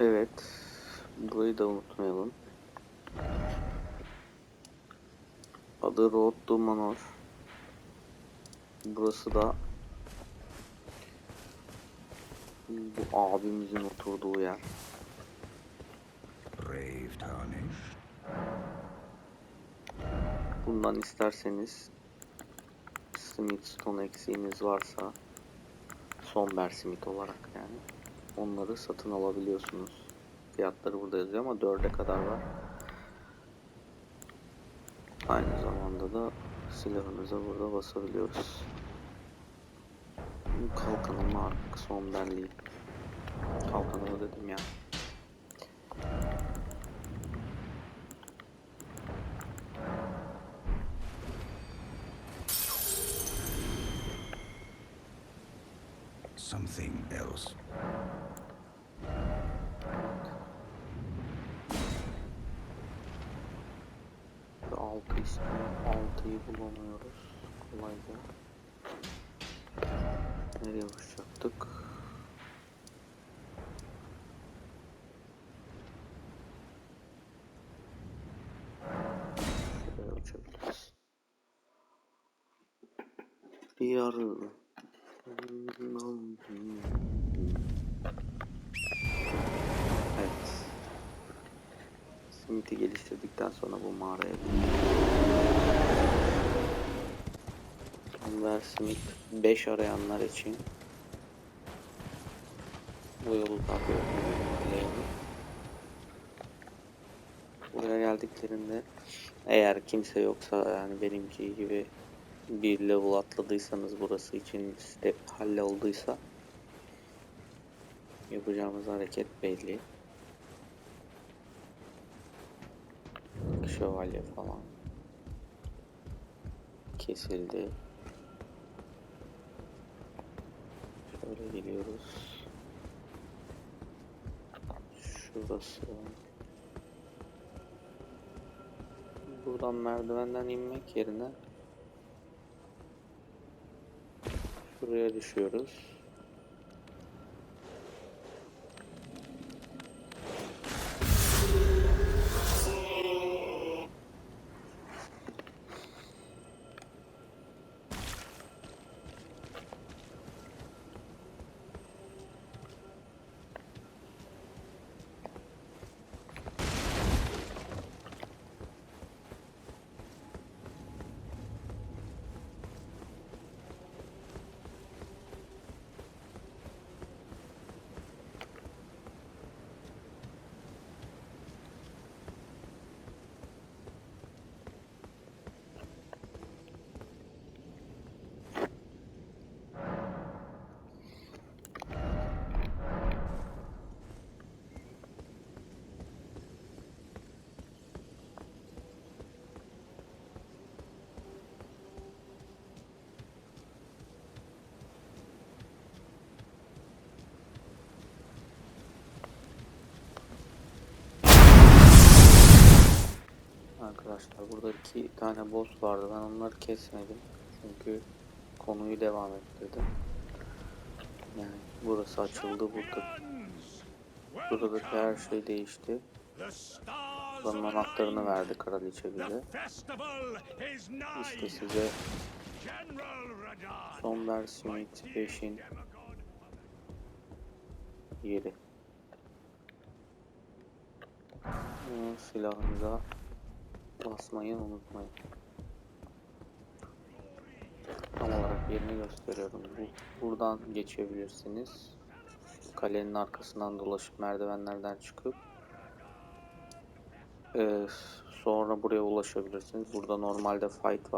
Evet. Burayı da unutmayalım. Adı Road to Manor. Burası da bu abimizin oturduğu yer. Brave tarnish. Bundan isterseniz Smithstone eksiğiniz varsa Somber Smith olarak yani onları satın alabiliyorsunuz. Fiyatları burada yazıyor ama 4'e kadar var. Aynı zamanda da silahınıza burada basabiliyoruz. Kalkanım artık Somberliği. Kalkanımı dedim ya. Something else. 6 ismi 6'yı bulamıyoruz. Kolayca. Nereye uçacaktık? Şuraya uçabiliriz. Diyarı. Evet. Smith'i geliştirdikten sonra bu mağaraya Enver Smith 5 arayanlar için bu yolu takip etmelerini. Buraya geldiklerinde eğer kimse yoksa yani benimki gibi bir level atladıysanız burası için step hallolduysa yapacağımız hareket belli. Şövalye falan kesildi. Şöyle geliyoruz. Şurası. Buradan merdivenden inmek yerine şuraya düşüyoruz. Arkadaşlar burada iki tane boss vardı. Ben onları kesmedim. Çünkü konuyu devam ettirdim. Yani burası açıldı. Burada buradaki her şey değişti. Buranın anahtarını verdi kraliçe bize. İşte size son versiyon X5'in yeri. Bunu silahınıza basmayı unutmayın. Tam olarak yerini gösteriyorum. Bu- Buradan geçebilirsiniz. Kalenin arkasından dolaşıp merdivenlerden çıkıp eee, sonra buraya ulaşabilirsiniz. Burada normalde fight var.